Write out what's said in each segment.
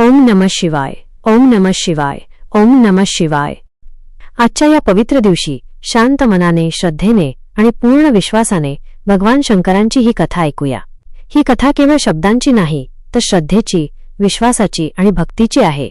ओम नम शिवाय ओम नम शिवाय ओम नम शिवाय. आजच्या या पवित्र दिवशी शांत मनाने श्रद्धेने आणि पूर्ण विश्वासाने भगवान शंकरांची ही कथा ऐकूया. ही कथा केवळ शब्दांची नाही तर श्रद्धेची विश्वासाची आणि भक्तीची आहे.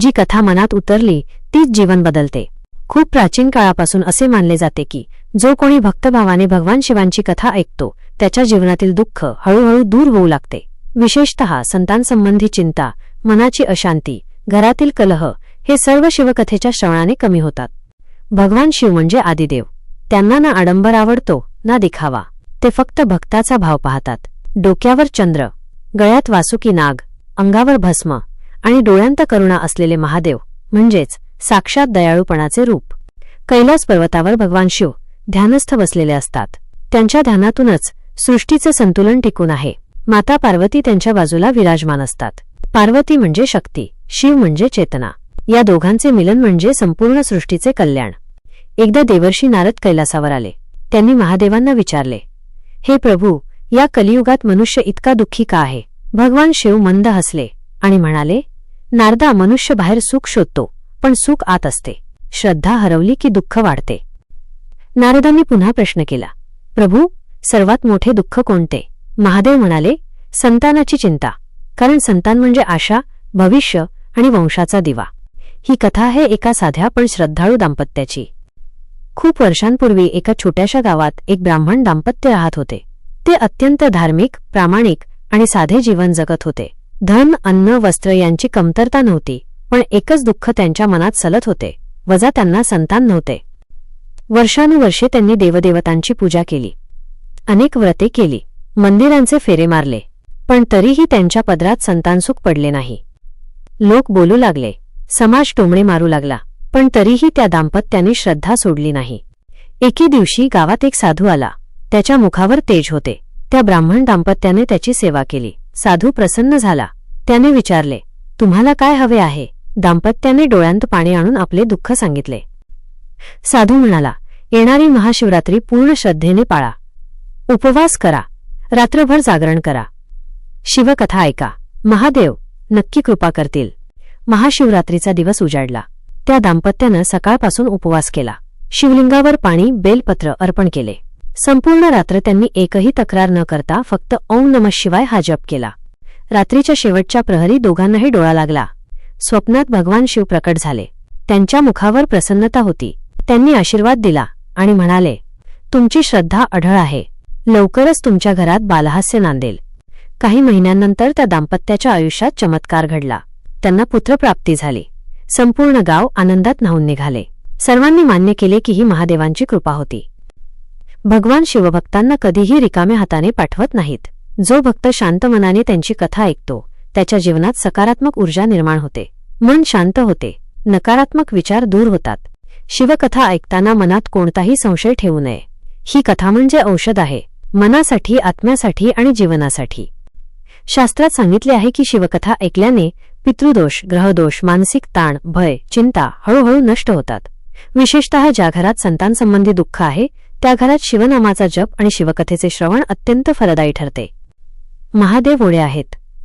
जी कथा मनात उतरली तीच जीवन बदलते. खूप प्राचीन काळापासून असे मानले जाते की जो कोणी भक्तभावाने भगवान शिवांची कथा ऐकतो त्याच्या जीवनातील दुःख हळूहळू दूर होऊ लागते. विशेषतः संतांसंबंधी चिंता मनाची अशांती घरातील कलह हे सर्व शिवकथेच्या श्रवणाने कमी होतात. भगवान शिव म्हणजे आदिदेव. त्यांना ना आडंबर आवडतो ना दिखावा. ते फक्त भक्ताचा भाव पाहतात. डोक्यावर चंद्र गळ्यात वासुकी नाग अंगावर भस्म आणि डोळ्यांत करुणा असलेले महादेव म्हणजेच साक्षात दयाळूपणाचे रूप. कैलास पर्वतावर भगवान शिव ध्यानस्थ बसलेले असतात. त्यांच्या ध्यानातूनच सृष्टीचं संतुलन टिकून आहे. माता पार्वती त्यांच्या बाजूला विराजमान असतात. पार्वती म्हणजे शक्ती शिव म्हणजे चेतना. या दोघांचे मिलन म्हणजे संपूर्ण सृष्टीचे कल्याण. एकदा देवर्षी नारद कैलासावर आले. त्यांनी महादेवांना विचारले हे प्रभू या कलियुगात मनुष्य इतका दुःखी का आहे? भगवान शिव मंद हसले आणि म्हणाले नारदा मनुष्य बाहेर सुख शोधतो पण सुख आत असते. श्रद्धा हरवली की दुःख वाढते. नारदांनी पुन्हा प्रश्न केला प्रभू सर्वात मोठे दुःख कोणते? महादेव म्हणाले संतानाची चिंता. कारण संतान म्हणजे आशा भविष्य आणि वंशाचा दिवा. ही कथा आहे एका साध्या पण श्रद्धाळू दाम्पत्याची. खूप वर्षांपूर्वी एका छोट्याशा गावात एक ब्राह्मण दाम्पत्य राहत होते. ते अत्यंत धार्मिक प्रामाणिक आणि साधे जीवन जगत होते. धन अन्न वस्त्र यांची कमतरता नव्हती पण एकच दुःख त्यांच्या मनात सलत होते वजा त्यांना संतान नव्हते. वर्षानुवर्षे त्यांनी देवदेवतांची पूजा केली. अनेक व्रते केली. मंदिरांचे फेरे मारले. पण तरीही त्यांच्या पदरात संतानसुख पडले नाही. लोक बोलू लागले. समाज टोमणे मारू लागला. पण तरीही त्या दाम्पत्याने श्रद्धा सोडली नाही. एके दिवशी गावात एक साधू आला. त्याच्या मुखावर तेज होते. त्या ब्राह्मण दाम्पत्याने त्याची सेवा केली. साधू प्रसन्न झाला. त्याने विचारले तुम्हाला काय हवे आहे? दाम्पत्याने डोळ्यांत पाणी आणून आपले दुःख सांगितले. साधू म्हणाला येणारी महाशिवरात्री पूर्ण श्रद्धेने पाळा. उपवास करा. रात्रभर जागरण करा. शिवकथा ऐका. महादेव नक्की कृपा करतील. महाशिवरात्रीचा दिवस उजाडला. त्या दाम्पत्यानं सकाळपासून उपवास केला. शिवलिंगावर पाणी बेलपत्र अर्पण केले. संपूर्ण रात्र त्यांनी एकही तक्रार न करता फक्त ओम नमः शिवाय हा जप केला. रात्रीच्या शेवटच्या प्रहरी दोघांनाही डोळा लागला. स्वप्नात भगवान शिव प्रकट झाले. त्यांच्या मुखावर प्रसन्नता होती. त्यांनी आशीर्वाद दिला आणि म्हणाले तुमची श्रद्धा अढळ आहे. लवकरच तुमच्या घरात बालहास्य नांदेल. काही महिन्यांनंतर त्या दाम्पत्याच्या आयुष्यात चमत्कार घडला. त्यांना पुत्रप्राप्ती झाली. संपूर्ण गाव आनंदात न्हावून निघाले. सर्वांनी मान्य केले की ही महादेवांची कृपा होती. भगवान शिवभक्तांना कधीही रिकाम्या हाताने पाठवत नाहीत. जो भक्त शांत मनाने त्यांची कथा ऐकतो त्याच्या जीवनात सकारात्मक ऊर्जा निर्माण होते. मन शांत होते. नकारात्मक विचार दूर होतात. शिवकथा ऐकताना मनात कोणताही संशय ठेवू नये. ही कथा म्हणजे औषध आहे. मनासाठी आत्म्यासाठी आणि जीवनासाठी. शास्त्रात सांगितले आहे की शिवकथा ऐकल्याने पितृदोष ग्रहदोष मानसिक ताण भय चिंता हळूहळू नष्ट होतात. विशेषतः ज्या घरात संतांसंबंधी दुःख आहे त्या घरात शिवनामाचा जप आणि शिवकथेचे श्रवण अत्यंत फलदायी ठरते. महादेव ओळे आहेत.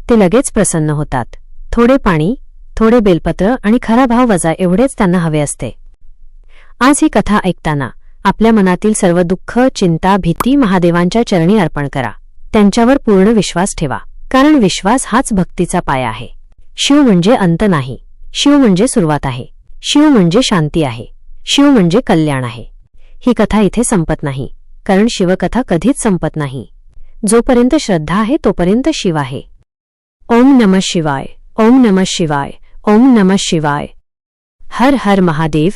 ते लगेच प्रसन्न होतात. थोडे पाणी थोडे बेलपत्र आणि खरा भाव वजा एवढेच त्यांना हवे असते. आज ही कथा ऐकताना आपल्या मनातील सर्व दुःख चिंता भीती महादेवांच्या चरणी अर्पण करा. त्यांच्यावर पूर्ण विश्वास ठेवा. कारण विश्वास हाच भक्तीचा पाया आहे. शिव म्हणजे अंत नाही. शिव म्हणजे सुरुवात आहे. शिव म्हणजे शांती आहे. शिव म्हणजे कल्याण आहे. ही कथा इथे संपत नाही. कारण शिवकथा कधीच संपत नाही. जोपर्यंत श्रद्धा आहे तोपर्यंत शिव आहे. ओम नम शिवाय. ओम नम शिवाय. ओम नम शिवाय. हर हर महादेव.